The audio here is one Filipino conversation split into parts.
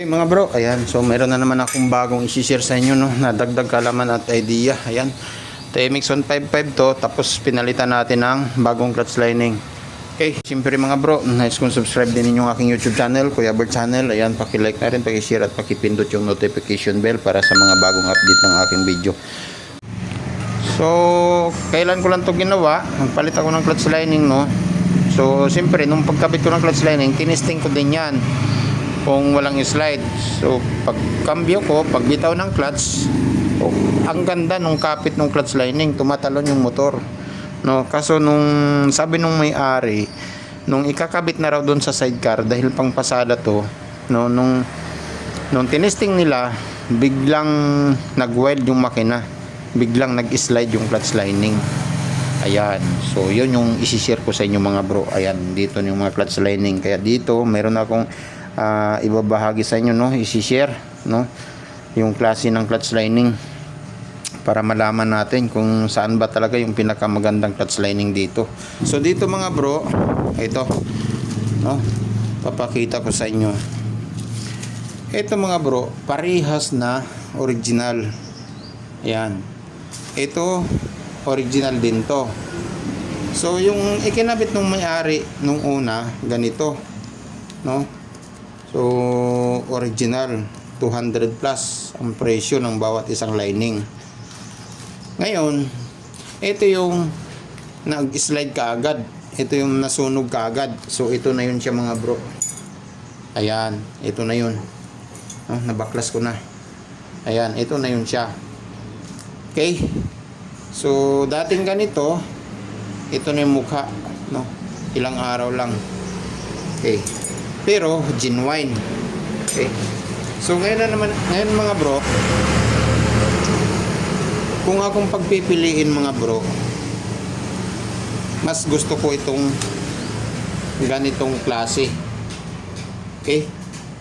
Okay, mga bro, ayan. So, meron na naman akong bagong isi-share sa inyo, no, na dagdag kalaman at idea. Ayan. TMX 155 to, tapos pinalitan natin ng bagong clutch lining. Okay, siyempre mga bro, nice kung subscribe din ninyong aking YouTube channel, Kuya Bird Channel. Ayan, paki-like na rin, paki-share at paki-pindot yung notification bell para sa mga bagong update ng aking video. So, kailan ko lang to ginawa? Nagpalit ako ng clutch lining, no? So, siyempre, nung pagkabit ko ng clutch lining, tinesting ko din yan kung walang slide. So, pag cambio ko, pag bitaw ng clutch, oh, ang ganda nung kapit ng clutch lining, tumatalon yung motor. No, kaso nung sabi nung may-ari, nung ikakabit na raw doon sa sidecar dahil pang pasada to, no, nung nung tinesting nila, biglang nag-weld yung makina. Biglang nag-slide yung clutch lining. Ayan. So, yun yung isi-share ko sa inyo mga bro. Ayan, dito yung mga clutch lining. Kaya dito, meron akong ah, ibabahagi sa inyo, no? Isi-share, no? Yung klase ng clutch lining para malaman natin kung saan ba talaga yung pinakamagandang clutch lining dito. So, dito mga bro, ito, no? Papakita ko sa inyo. Ito mga bro, parehas na original. Ayan. Ito, original din to. So, yung ikinabit nung may-ari nung una, ganito. No? So, original. 200 plus ang presyo ng bawat isang lining. Ngayon, ito yung nag-slide kaagad. Ito yung nasunog kaagad. So, ito na yun siya mga bro. Ayan, ito na yun. Oh, nabaklas ko na. Ayan, ito na yun siya. Okay? So, dating ganito, ito na yung mukha, no? Ilang araw lang. Okay. Pero, genuine. Okay. So, ngayon na naman, ngayon mga bro, kung akong pagpipiliin mga bro, mas gusto ko itong ganitong klase. Okay?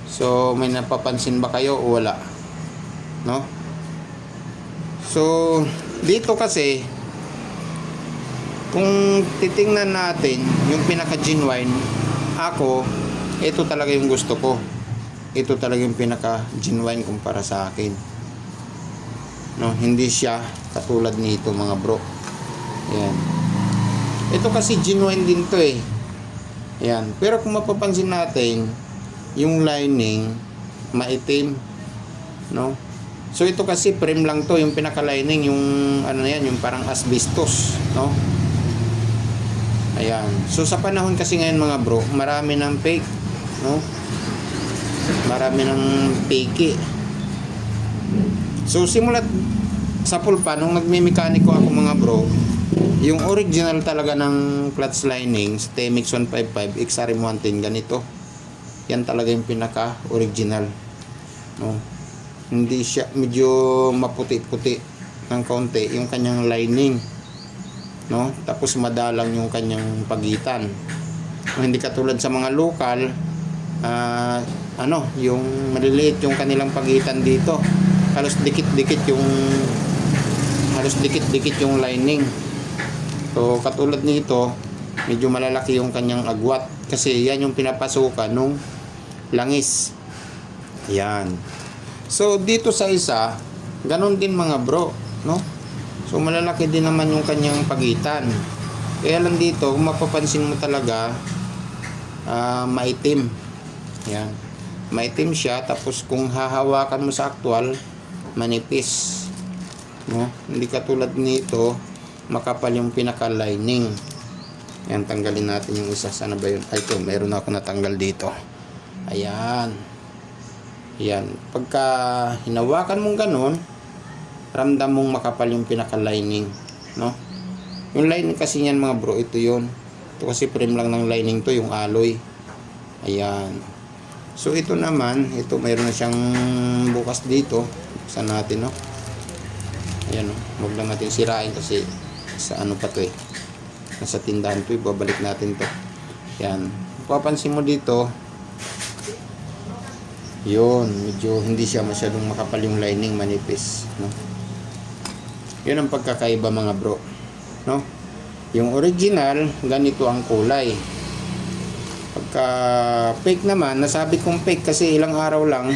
So, may napapansin ba kayo o wala? No? So, dito kasi, kung titingnan natin yung pinaka-genuine, ako, ito talaga yung gusto ko. Ito talaga yung pinaka-genuine kumpara sa akin. No, hindi siya katulad nito mga bro. Ayan. Ito kasi genuine din to eh. Ayan. Pero kung mapapansin natin, yung lining, maitim. No? So ito kasi frame lang to, yung pinaka-lining, yung ano na yan, yung parang asbestos, no? Ayan. So sa panahon kasi ngayon mga bro, marami ng fake, no? Marami ng fake. So simulat sa pulpa nung nagme-mekaniko ako mga bro, yung original talaga ng clutch lining sa TMX 155 XRM 110 ganito. Yan talaga yung pinaka original. No? Hindi siya medyo maputi-puti ng kaunti yung kanyang lining. No? Tapos madalang yung kanyang pagitan. Hindi katulad sa mga local ah, ano, yung maliliit yung kanilang pagitan dito. Halos dikit-dikit yung halos dikit-dikit yung lining. So katulad nito, medyo malalaki yung kanyang agwat kasi yan yung pinapasukan nung langis. Yan. So dito sa isa, ganun din mga bro, no? So malalaki din naman yung kanyang pagitan. Kaya lang dito, mapapansin mo talaga, ah, maitim. Yan. Maitim siya, tapos kung hahawakan mo sa actual, manipis. No? Hindi katulad nito, makapal yung pinaka-lining. Yan, tanggalin natin yung isa. Sana ba yun? Ay, ito, meron ako natanggal dito. Ayan. Yan. Pagka hinawakan mong ganun, ramdam mong makapal yung pinaka-lining. No? Yung lining kasi yan mga bro, ito yun. Ito kasi frame lang ng lining to, yung alloy. Ayan. So ito naman, ito mayroon na siyang bukas dito. Buksan natin, no? Ayan, no? Huwag lang natin sirain kasi sa ano pa to eh. Nasa tindahan to, eh. natin to. Ayan. Papansin mo dito, yun, medyo hindi siya masyadong makapal yung lining, manipis, no? Yun ang pagkakaiba mga bro, no? Yung original, ganito ang kulay. Pag pagka fake naman, nasabi kong fake kasi ilang araw lang,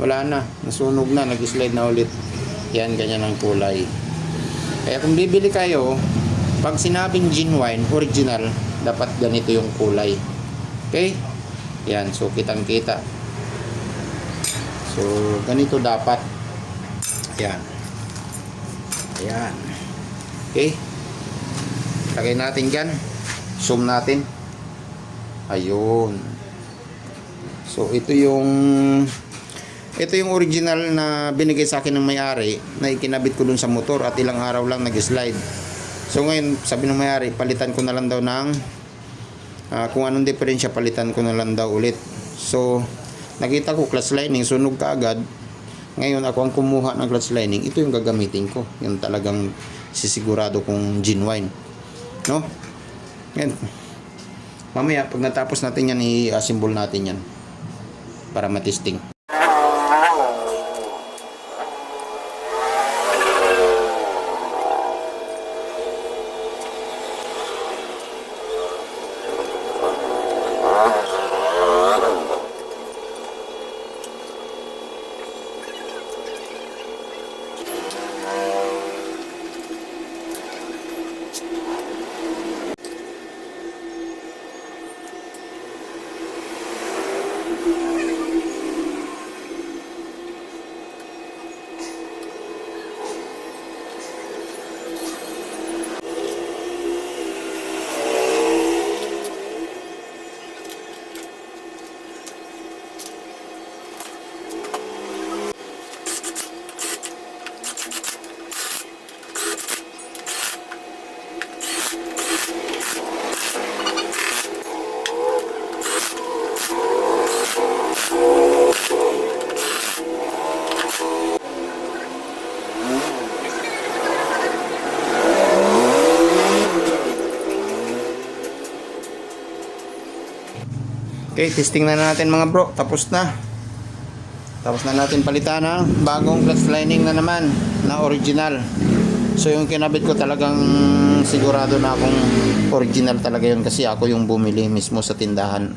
wala na, nasunog na, nag-slide na ulit. Yan, ganyan ang kulay. Kaya kung bibili kayo, pag sinabing genuine, original, dapat ganito yung kulay. Okay? Yan, so kitang kita. So, ganito dapat. Yan. Ayan. Okay? Lagay natin dyan. Zoom natin. Ayun. So, ito yung ito yung original na binigay sa akin ng may-ari na ikinabit ko dun sa motor at ilang araw lang nag-slide. So ngayon, sabi ng may-ari, palitan ko na lang daw ng ah, kung anong diferensya, palitan ko na lang daw ulit. So, nakita ko clutch lining, sunog ka agad. Ngayon, ako ang kumuha ng clutch lining. Ito yung gagamitin ko. Yung talagang sisigurado kong genuine. No? Yan. Mamaya, pag natapos natin yan, i-assemble natin yan. Para matesting. Okay, testing na natin mga bro. Tapos na. Tapos na natin palitan ng bagong clutch lining na naman na original. So yung kinabit ko talagang sigurado na akong original talaga yun kasi ako yung bumili mismo sa tindahan.